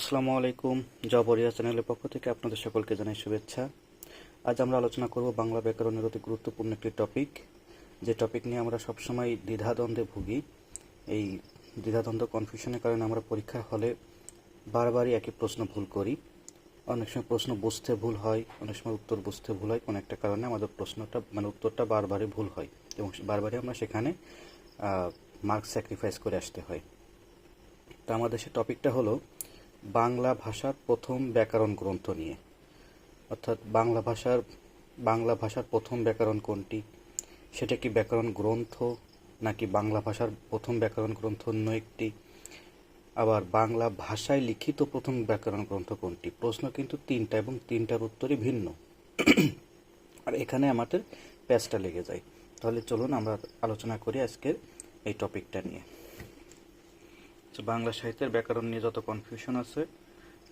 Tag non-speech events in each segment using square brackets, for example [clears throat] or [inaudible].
আসসালামু আলাইকুম, জবরিয়া চ্যানেলের পক্ষ থেকে আপনাদের সকলকে জানাই শুভেচ্ছা। আজ আমরা আলোচনা করব বাংলা ব্যাকরণের অতি গুরুত্বপূর্ণ একটি টপিক যে টপিক নিয়ে আমরা সবসময় দ্বিধাদ্বন্দ্বে ভুগি। এই দ্বিধাদ্বন্দ্ব কনফিউশনের কারণে আমরা পরীক্ষার হলে বারবারই একই প্রশ্ন ভুল করি। অনেক সময় প্রশ্ন বুঝতে ভুল হয়, অনেক সময় উত্তর বুঝতে ভুল হয়। কোনো একটা কারণে আমাদের প্রশ্নটা মানে উত্তরটা বারবারই ভুল হয় এবং বারবারই আমরা সেখানে মার্ক স্যাক্রিফাইস করে আসতে হয়। তো আমাদের সে টপিকটা হলো বাংলা ভাষার প্রথম ব্যাকরণ গ্রন্থ নিয়ে। অর্থাৎ বাংলা ভাষার বাংলা ভাষার প্রথম ব্যাকরণ কোনটি? সেটা কি ব্যাকরণ গ্রন্থ, নাকি বাংলা ভাষার প্রথম ব্যাকরণ গ্রন্থ অন্য একটি? আবার বাংলা ভাষায় লিখিত প্রথম ব্যাকরণ গ্রন্থ কোনটি? প্রশ্ন কিন্তু তিনটা এবং তিনটার উত্তরই ভিন্ন। আর এখানে আমাদের প্যাচটা লেগে যায়। তাহলে চলুন আমরা আলোচনা করি আজকের এই টপিকটা নিয়ে। তো বাংলা সাহিত্যের ব্যাকরণ নিয়ে যত কনফিউশন আছে,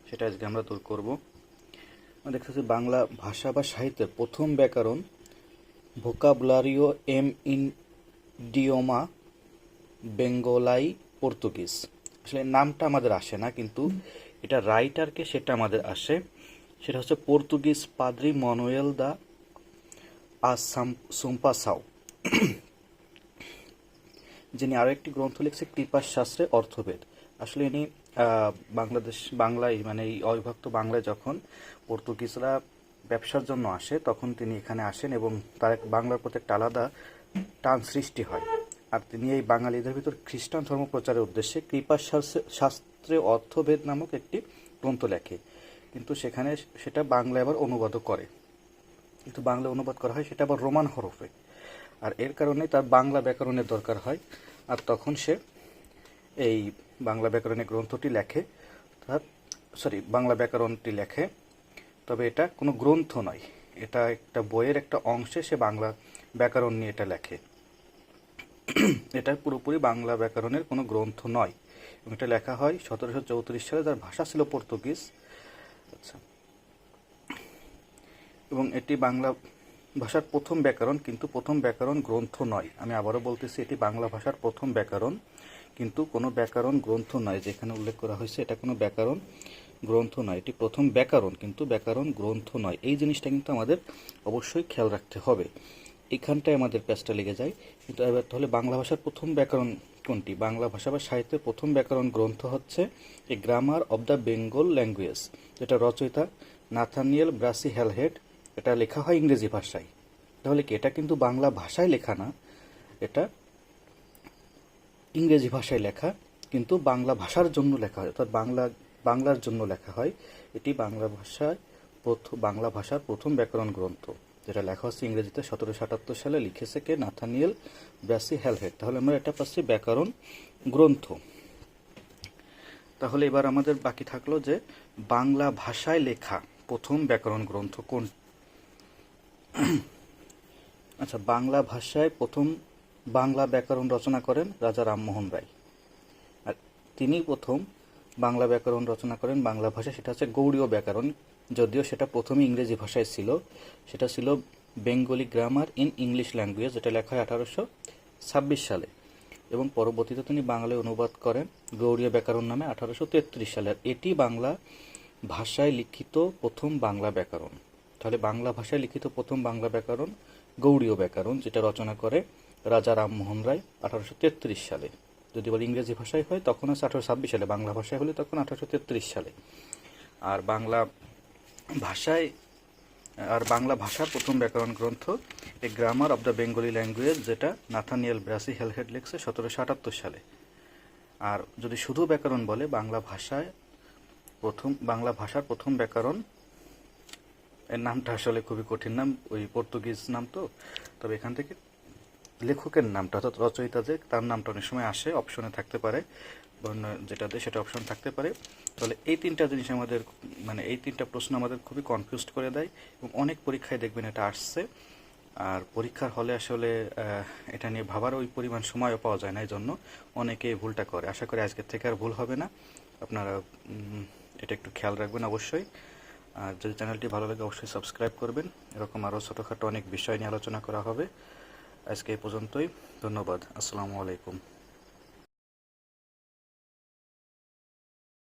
সেটা আজকে আমরা দূর করব। দেখতেছি বাংলা ভাষা বা সাহিত্যের প্রথম ব্যাকরণ ভোকাবুলারিও এম ইন্ডিওমা বেঙ্গলাই পর্তুগিজ আসলে নামটা আমাদের আসে না, কিন্তু এটা রাইটারকে সেটা আমাদের আসে। সেটা হচ্ছে পর্তুগিজ পাদ্রি মনোয়েল দা আসাম্পাসাও যিনি আরও একটি গ্রন্থ লিখছে কৃপাস শাস্ত্রে অর্থভেদ আসলে ইনি বাংলাদেশ, বাংলায় মানে এই অবিভক্ত বাংলায় যখন পর্তুগিজরা ব্যবসার জন্য আসে, তখন তিনি এখানে আসেন এবং তার এক, বাংলার প্রতি একটা আলাদা টান সৃষ্টি হয়। আর তিনি এই বাঙালিদের ভিতর খ্রিস্টান ধর্ম প্রচারের উদ্দেশ্যে কৃপাস শাস্ত্রে অর্থভেদ নামক একটি গ্রন্থ লেখে। কিন্তু সেখানে সেটা বাংলা আবার অনুবাদও করে। কিন্তু বাংলা অনুবাদ করা হয়, সেটা আবার রোমান হরফে। আর এর কারণে তার বাংলা ব্যাকরণের দরকার হয়। আর তখন সে এই বাংলা ব্যাকরণের গ্রন্থটি লেখে। তার সরি বাংলা ব্যাকরণটি লেখে। তবে এটা কোনো গ্রন্থ নয়। এটা একটা বইয়ের একটা অংশে সে বাংলা ব্যাকরণ নিয়ে এটা লেখে। এটা পুরোপুরি বাংলা ব্যাকরণের কোনো গ্রন্থ নয়। এবং এটা লেখা হয় সতেরোশো চৌত্রিশ সালে। তার ভাষা ছিল পর্তুগিজ। আচ্ছা। এবং এটি বাংলা ভাষার প্রথম ব্যাকরণ কিন্তু প্রথম ব্যাকরণ গ্রন্থ নয়। আমি আবারও বলতেছি, এটি বাংলা ভাষার প্রথম ব্যাকরণ, কিন্তু কোনো ব্যাকরণ গ্রন্থ নয়। যেখানে উল্লেখ করা হয়েছে, এটা কোনো ব্যাকরণ গ্রন্থ নয়। এটি প্রথম ব্যাকরণ, কিন্তু ব্যাকরণ গ্রন্থ নয়। এই জিনিসটা কিন্তু আমাদের অবশ্যই খেয়াল রাখতে হবে। এখানটায় আমাদের প্যাচটা লেগে যায়। কিন্তু এবার তাহলে বাংলা ভাষার প্রথম ব্যাকরণ কোনটি? বাংলা ভাষা বা সাহিত্যের প্রথম ব্যাকরণ গ্রন্থ হচ্ছে a grammar of the Bengal language, যেটা রচয়িতা নাথানিয়েল ব্রাসি হেলহেড এটা লেখা হয় ইংরেজি ভাষায়। তাহলে কি এটা কিন্তু বাংলা ভাষায় লেখা না? এটা ইংরেজি ভাষায় লেখা, কিন্তু বাংলা ভাষার জন্য লেখা হয়। অর্থাৎ বাংলা, বাংলার জন্য লেখা হয়। এটি বাংলা ভাষায় প্রথম বাংলা ভাষার প্রথম ব্যাকরণ গ্রন্থ, যেটা লেখা হচ্ছে ইংরেজিতে সতেরোশো সাতাত্তর সালে, লিখেছে কে? নাথানিয়েল ব্রাসি হেলহেড তাহলে আমরা এটা পাচ্ছি ব্যাকরণ গ্রন্থ। তাহলে এবার আমাদের বাকি থাকল যে বাংলা ভাষায় লেখা প্রথম ব্যাকরণ গ্রন্থ কোন [clears throat] আচ্ছা বাংলা ভাষায় প্রথম বাংলা ব্যাকরণ রচনা করেন রাজা রামমোহন রায়। আর তিনি প্রথম বাংলা ব্যাকরণ রচনা করেন বাংলা ভাষায়, সেটা হচ্ছে গৌড়ীয় ব্যাকরণ। যদিও সেটা প্রথমে ইংরেজি ভাষায় ছিল, সেটা ছিল Bengali grammar in English language, যেটা লেখা হয় আঠারোশো ছাব্বিশ সালে। এবং পরবর্তীতে তিনি বাংলায় অনুবাদ করেন গৌড়ীয় ব্যাকরণ নামে আঠারোশো তেত্রিশ সালে। আর এটি বাংলা ভাষায় লিখিত প্রথম বাংলা ব্যাকরণ। তাহলে বাংলা ভাষায় লিখিত প্রথম বাংলা ব্যাকরণ গৌড়ীয় ব্যাকরণ, যেটা রচনা করে রাজা রামমোহন রায় আঠারোশো তেত্রিশ সালে। যদি বলি ইংরেজি ভাষায় হয়, তখন আছে আঠারোশো ছাব্বিশ সালে। বাংলা ভাষায় হলে তখন আঠারোশো তেত্রিশ সালে। আর বাংলা ভাষায়, আর বাংলা ভাষার প্রথম ব্যাকরণ গ্রন্থ, a grammar of the Bengali language যেটা নাথানিয়েল ব্রাসি হেলহেড লিখছে সতেরোশো আটাত্তর সালে। আর যদি শুধু ব্যাকরণ বলে, বাংলা ভাষায় প্রথম, বাংলা ভাষার প্রথম ব্যাকরণ এর নামটা আসলে খুবই কঠিন নাম, ওই পর্তুগিজ নাম তো। তবে এখান থেকে লেখকের নামটা অর্থাৎ রচয়িতা যে, তার নামটা অনেক সময় আসে অপশনে থাকতে পারে যেটা দেয় সেটা অপশন থাকতে পারে। তাহলে এই তিনটা জিনিস আমাদের মানে এই তিনটা প্রশ্ন আমাদের খুবই কনফিউজড করে দেয় এবং অনেক পরীক্ষায় দেখবেন এটা আসছে। আর পরীক্ষার হলে আসলে এটা নিয়ে ভাবার ওই পরিমাণ সময়ও পাওয়া যায় না এই জন্য অনেকে ভুলটা করে। আশা করি আজকের থেকে আর ভুল হবে না। আপনারা এটা একটু খেয়াল রাখবেন অবশ্যই। আর যদি চ্যানেলটি ভালো লাগে অবশ্যই সাবস্ক্রাইব করবেন। এরকম আরও ছোটোখাটো অনেক বিষয় নিয়ে আলোচনা করা হবে। আজকে এই পর্যন্তই। ধন্যবাদ। আসসালামু আলাইকুম।